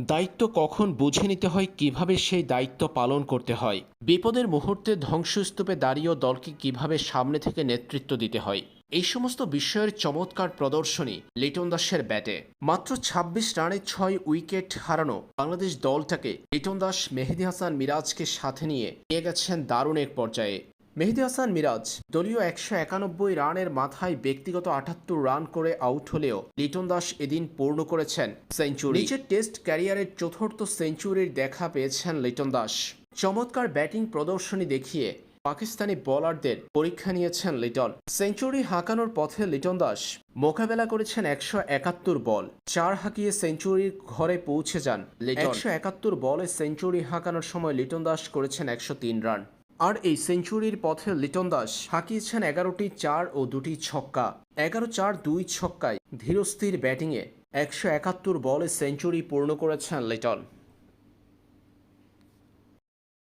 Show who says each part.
Speaker 1: দায়িত্ব কখন বুঝে নিতে হয়, কীভাবে সেই দায়িত্ব পালন করতে হয়? বিপদের মুহূর্তে ধ্বংসস্তূপে দাঁড়িয়েও দলকে কীভাবে সামনে থেকে নেতৃত্ব দিতে হয়? এই সমস্ত বিষয়ের চমৎকার প্রদর্শনী লিটন দাসের ব্যাটে। মাত্র ২৬ রানে ছয় উইকেট হারানো বাংলাদেশ দলটাকে লিটন দাস, মেহেদি হাসান মিরাজকে সাথে নিয়ে নিয়ে গেছেন দারুণ এক পর্যায়ে। মেহেদি হাসান মিরাজ, দলীয় একশো একানব্বই রানের মাথায় ব্যক্তিগত আটাত্তর রান করে আউট হলেও লিটন দাস এদিন পূর্ণ করেছেন সেঞ্চুরি। নিজের টেস্ট ক্যারিয়ারের চতুর্থ সেঞ্চুরির দেখা পেয়েছেন লিটন দাস। চমৎকার ব্যাটিং প্রদর্শনী দেখিয়ে পাকিস্তানি বোলারদের পরীক্ষা নিয়েছেন লিটন। সেঞ্চুরি হাঁকানোর পথে লিটন দাস মোকাবেলা করেছেন একশো একাত্তর বল। চার হাঁকিয়ে সেঞ্চুরির ঘরে পৌঁছে যান একশো একাত্তর বলে সেঞ্চুরি হাঁকানোর সময় লিটন দাস করেছেন একশো তিন রান। আর এই সেঞ্চুরির পথে লিটন দাস হাঁকিয়েছেন এগারোটি চার ও দুটি ছক্কা। এগারো চার, দুই ছক্কায় ধীরস্থির ব্যাটিংয়ে একশো একাত্তর বলে সেঞ্চুরি পূর্ণ করেছেন লিটন।